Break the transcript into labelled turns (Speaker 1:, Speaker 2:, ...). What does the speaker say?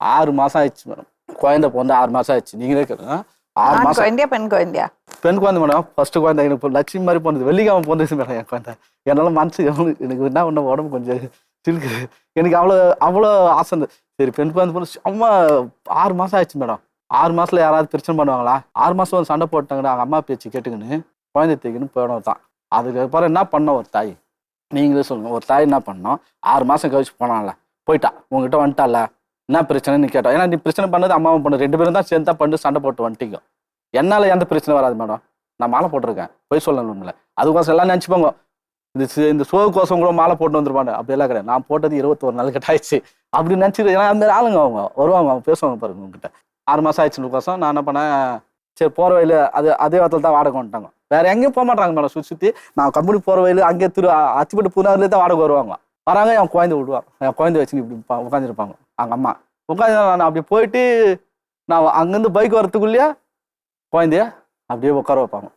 Speaker 1: ஆறு மாசம் ஆயிடுச்சு மேடம் குழந்தை பிறந்து ஆறு மாசம் ஆயிடுச்சு. நீங்களே கேளுங்க. ஆறு மாசம்
Speaker 2: குழந்தையா பெண் குழந்தையா?
Speaker 1: பெண் குழந்தை மேடம் ஃபர்ஸ்ட் குழந்தை எனக்கு லட்சுமி மாதிரி பிறந்தது. வெள்ளிக்கிழமை பிறந்துச்சு மேடம் என் குழந்தை. என்னால மனசு எனக்கு என்ன பண்ண உடம்பு கொஞ்சம் சிலுக்குது எனக்கு அவ்வளோ அவ்வளோ ஆசை இருந்தது. சரி பெண் குழந்தை பிறந்து அம்மா ஆறு மாசம் ஆயிடுச்சு மேடம் ஆறு மாசத்துல யாராவது பிரச்சனை பண்ணுவாங்களா? ஆறு மாசம் வந்து சண்டை போட்டாங்கடா அவங்க அம்மா பேச்சு கேட்டுக்கின்னு குழந்தை தூக்கின்னு போயிடும் தான் அதுக்கப்புறம் என்ன பண்ண ஒரு தாய்? நீங்களே சொல்லுங்க. ஒரு தாய் என்ன பண்ணோம்? ஆறு மாசம் கழிச்சு போனான்ல. போயிட்டா. உங்ககிட்ட வந்துட்டால என்ன பிரச்சனைன்னு கேட்டோம் ஏன்னா நீ பிரச்சனை பண்ணது அம்மாவும் பண்ணு ரெண்டு பேரும் தான் சேர்ந்து தான் பண்ணி சண்டை போட்டு வந்துட்டீங்க. என்னால் எந்த பிரச்சனை வராது மேடம். நான் மாலை போட்டிருக்கேன். போய் சொல்லணும்ல அதுக்கோசம் எல்லாம் நினச்சிப்போங்க இந்த இந்த சோகோசம் கூட மாலை போட்டு வந்துருப்பாங்க. அப்படியெல்லாம் கிடையாது. நான் போட்டது இருபத்தோரு நாள் கிட்ட ஆயிடுச்சு. அப்படி நினச்சிட்டு ஏன்னா அந்த ஆளுங்க அவங்க வருவாங்க அவங்க பேசுவாங்க பாருங்க உங்ககிட்ட. ஆறு மாதம் ஆயிடுச்சுன்னு நான் என்ன பண்ணேன்? சரி போகிற வழியில அது அதே இடத்துல தான் வாடகை வந்துட்டாங்க. வேற எங்கேயும் போக மாட்டாங்க மேடம். சுற்றி சுற்றி நான் கம்பெனி போகிற வழியில அங்கே திரு அச்சுப்பட்டு புனாரிலே தான் வாடகை வருவாங்க. வராங்க என் குழந்தை விடுவாங்க. என் குழந்தை வச்சு இப்படி உட்காந்துருப்பாங்க. அவங்க அம்மா உட்காந்து நான் அப்படி போயிட்டு நான் அங்கேருந்து பைக் வரத்துக்குள்ளேயே குழந்தைய அப்படியே உட்கார வைப்பாங்க.